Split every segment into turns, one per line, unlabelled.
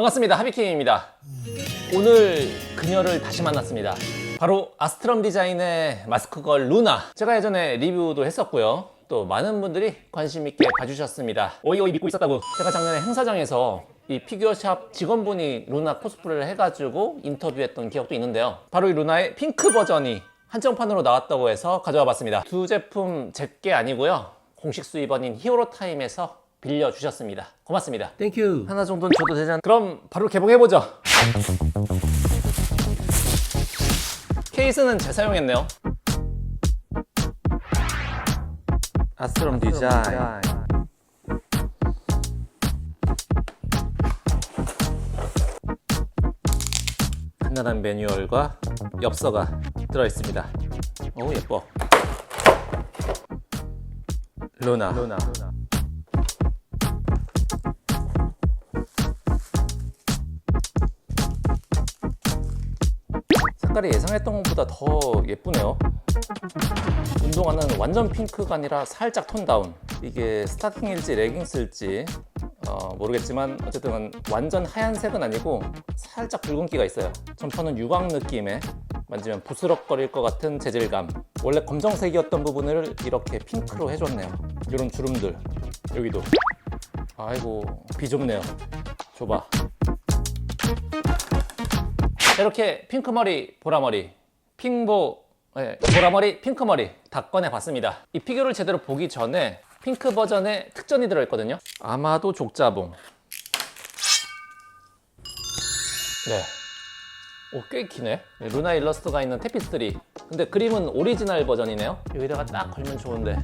반갑습니다. 하비킴입니다. 오늘 그녀를 다시 만났습니다. 바로 아스트럼 디자인의 마스크걸 루나. 제가 예전에 리뷰도 했었고요. 또 많은 분들이 관심 있게 봐주셨습니다. 오이오이 믿고 있었다고. 제가 작년에 행사장에서 이 피규어샵 직원분이 루나 코스프레를 해가지고 인터뷰했던 기억도 있는데요. 바로 이 루나의 핑크 버전이 한정판으로 나왔다고 해서 가져와 봤습니다. 두 제품 제게 아니고요. 공식 수입원인 히어로타임에서 빌려주셨습니다. 고맙습니다.
땡큐.
하나 정도는 줘도 되잖아. 그럼 바로 개봉해보죠. 케이스는 재사용했네요. 아스트롬 디자인. 간단한 매뉴얼과 엽서가 들어있습니다. 오 예뻐. 루나. 루나. 색깔이 예상했던 것보다 더 예쁘네요. 운동화는 완전 핑크가 아니라 살짝 톤 다운. 이게 스타킹일지 레깅스일지 어, 모르겠지만 어쨌든 완전 하얀색은 아니고 살짝 붉은기가 있어요. 점퍼는 유광 느낌의 만지면 부스럭거릴 것 같은 재질감. 원래 검정색이었던 부분을 이렇게 핑크로 해줬네요. 이런 주름들 여기도. 아이고 비 좁네요. 좁아. 이렇게 핑크머리, 보라머리, 핑보, 네, 보라머리, 핑크머리 다 꺼내봤습니다. 이 피규어를 제대로 보기 전에 핑크 버전의 특전이 들어있거든요. 아마도 족자봉. 네. 오, 꽤 기네. 네, 루나 일러스트가 있는 테피스트리. 근데 그림은 오리지널 버전이네요. 여기다가 딱 걸면 좋은데.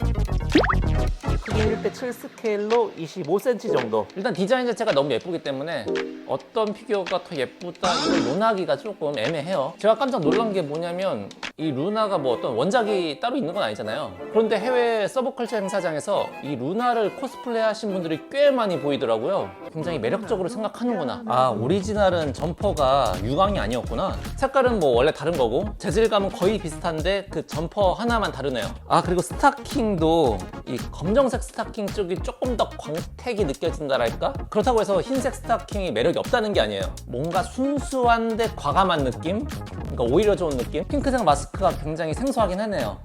크기 1대 7 스케일로 25cm 정도. 일단 디자인 자체가 너무 예쁘기 때문에 어떤 피규어가 더 예쁘다 이걸 논하기가 조금 애매해요. 제가 깜짝 놀란 게 뭐냐면 이 루나가 뭐 어떤 원작이 따로 있는 건 아니잖아요. 그런데 해외 서브컬처 행사장에서 이 루나를 코스플레이 하신 분들이 꽤 많이 보이더라고요. 굉장히 매력적으로 생각하는구나. 아, 오리지널은 점퍼가 유광이 아니었구나. 색깔은 뭐 원래 다른 거고 재질감은 거의 비슷한데 그 점퍼 하나만 다르네요. 아, 그리고 스타킹도 이 검정색 스타킹 쪽이 조금 더 광택이 느껴진다랄까? 그렇다고 해서 흰색 스타킹이 매력이 없다는 게 아니에요. 뭔가 순수한데 과감한 느낌? 그러니까 오히려 좋은 느낌? 핑크색 마스크가 굉장히 생소하긴 하네요.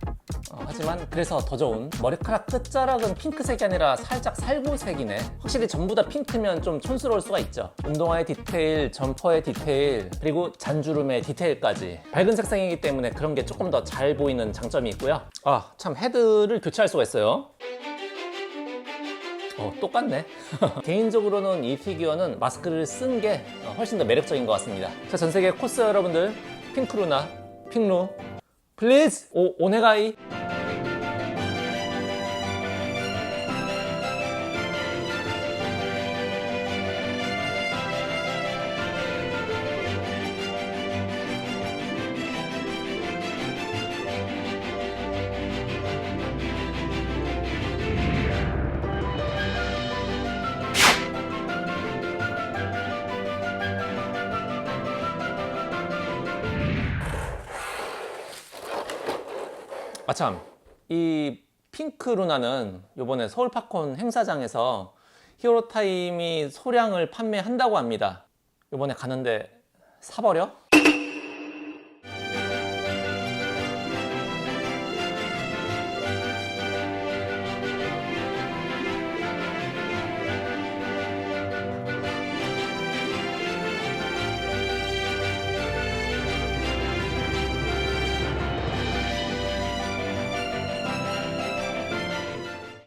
어, 하지만 그래서 더 좋은 머리카락 끝자락은 핑크색이 아니라 살짝 살구색이네 확실히 전부 다 핑크면 좀 촌스러울 수가 있죠 운동화의 디테일, 점퍼의 디테일 그리고 잔주름의 디테일까지 밝은 색상이기 때문에 그런 게 조금 더 잘 보이는 장점이 있고요 아 참 헤드를 교체할 수가 있어요 어, 똑같네. 개인적으로는 이 피규어는 마스크를 쓴 게 훨씬 더 매력적인 것 같습니다. 자, 전 세계 코스 여러분들, 핑크루나, 핑루, 플리즈! 오, 오네가이! 아참, 이 핑크 루나는 이번에 서울 팝콘 행사장에서 히어로타임이 소량을 판매한다고 합니다. 이번에 가는데 사버려?